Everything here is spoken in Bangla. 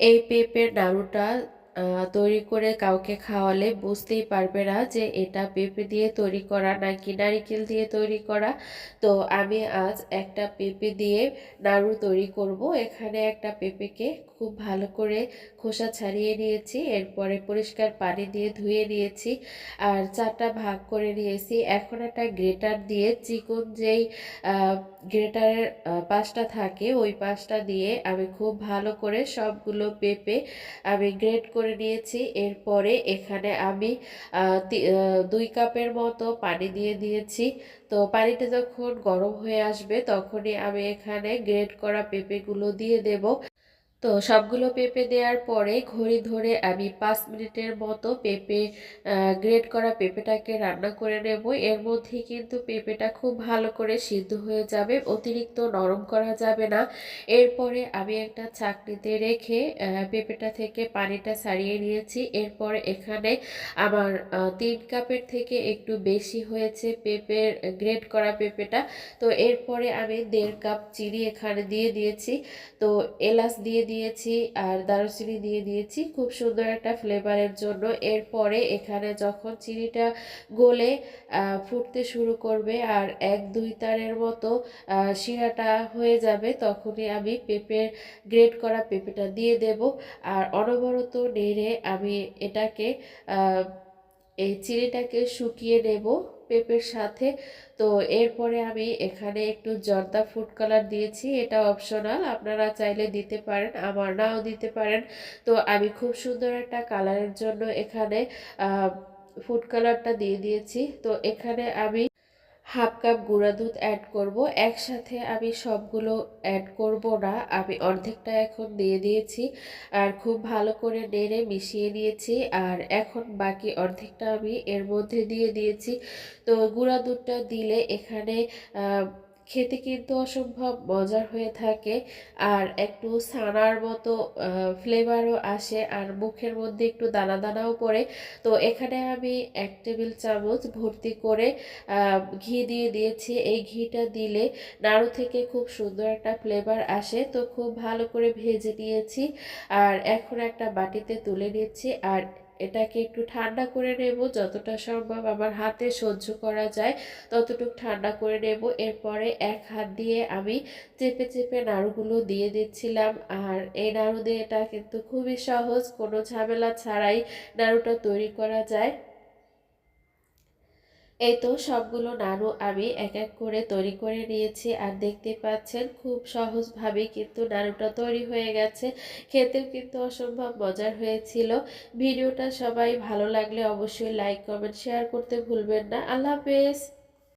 এই পেঁপের নাড়ুটা তৈরি করে কাউকে খাওয়ালে বুঝতেই পারবে না যে এটা পেঁপে দিয়ে তৈরি করা নাকি নারিকেল দিয়ে তৈরি করা। তো আমি আজ একটা পেঁপে দিয়ে নাড়ু তৈরি করব। এখানে একটা পেঁপেকে খুব ভালো করে খোসা ছাড়িয়ে নিয়েছি, এরপরে পরিষ্কার পানি দিয়ে ধুয়ে নিয়েছি আর চারটা ভাগ করে নিয়েছি। এখন একটা গ্রেটার দিয়ে চিকন যেই গ্রেটারের পাশটা থাকে, ওই পাশটা দিয়ে আমি খুব ভালো করে সবগুলো পেঁপে আমি গ্রেট করে নিয়েছি। এরপরে এখানে আমি দুই কাপের মতো পানি দিয়ে দিয়েছি। তো পানিটা যখন গরম হয়ে আসবে তখনই আমি এখানে গ্রেড করা পেঁপেগুলো দিয়ে দেব। তো সবগুলো পেঁপে দেওয়ার পরে ঘড়ি ধরে আমি পাঁচ মিনিটের মতো পেঁপে গ্রেট করা পেঁপেটাকে রান্না করে নেব। এর মধ্যে কিন্তু পেঁপেটা খুব ভালো করে সিদ্ধ হয়ে যাবে, অতিরিক্ত নরম করা যাবে না। এরপরে আমি একটা চাকনিতে রেখে পেঁপেটা থেকে পানিটা ছাড়িয়ে নিয়েছি। এরপরে এখানে আমার তিন কাপের থেকে একটু বেশি হয়েছে পেঁপের গ্রেট করা পেঁপেটা। তো এরপরে আমি দেড় কাপ চিনি এখানে দিয়ে দিয়েছি। তো এলাচ দিয়ে দিয়েছি আর দারুচিনি দিয়ে দিয়েছি। খুব সুন্দর একটা ফ্লেভারের জন্য। এরপরে এখানে যখন চিনিটা গলে ফুটতে শুরু করবে আর এক দুই তারের মতো শিরাটা হয়ে যাবে, তখনই আমি পেঁপের গ্রেট করা পেঁপেটা দিয়ে দেব। আর অনবরত নেড়ে আমি এটাকে এই চিনিটাকে শুকিয়ে নেব পেঁপের সাথে। তো এরপরে আমি এখানে একটু জর্দা ফুড কালার দিয়েছি, এটা অপশনাল, আপনারা চাইলে দিতে পারেন, আমার নাও দিতে পারেন। তো আমি খুব সুন্দর একটা কালারের জন্য এখানে ফুড কালারটা দিয়ে দিয়েছি। তো এখানে আমি হাফ কাপ গুঁড়া দুধ অ্যাড করব। একসাথে আমি সবগুলো অ্যাড করব না। আমি অর্ধেকটা এখন দিয়ে দিয়েছি আর খুব ভালো করে নেড়ে মিশিয়ে নিয়েছি আর এখন বাকি অর্ধেকটা আমি এর মধ্যে দিয়ে দিয়েছি। তো গুঁড়া দুধটা দিলে এখানে খেতে কিন্তু অসম্ভব মজার হয়ে থাকে। আর একটু ছানার মতো ফ্লেভারও আসে আর মুখের মধ্যে একটু দানা দানাও পড়ে। তো এখানে আমি এক টেবিল চামচ ভর্তি করে ঘি দিয়ে দিয়েছি। এই ঘিটা দিলে নাড়ু থেকে খুব সুন্দর একটা ফ্লেভার আসে। তো খুব ভালো করে ভেজে নিয়েছি। আর এখন একটা বাটিতে তুলে নিচ্ছি। আর এটাকে একটু ঠান্ডা করে নেব যতটা সম্ভব আমার হাতে সহ্য করা যায় ততটুকু ঠান্ডা করে নেব। এরপরে এক হাত দিয়ে আমি চেপে চেপে নাড়ুগুলো দিয়ে দিচ্ছিলাম আর এই নাড়ু দিয়ে এটা কিন্তু খুবই সহজ, কোনো ঝামেলা ছাড়াই নাড়ুটা তৈরি করা যায়। এই তো সবগুলো নাড়ু আমি এক এক করে তৈরি করে নিয়েছি আর দেখতে পাচ্ছেন খুব সহজভাবে কিন্তু নাড়ুটা তৈরি হয়ে গেছে। খেতেও কিন্তু অসম্ভব মজার হয়েছিল। ভিডিওটা সবাই ভালো লাগলে অবশ্যই লাইক কমেন্ট শেয়ার করতে ভুলবেন না। আল্লাহ হাফেজ।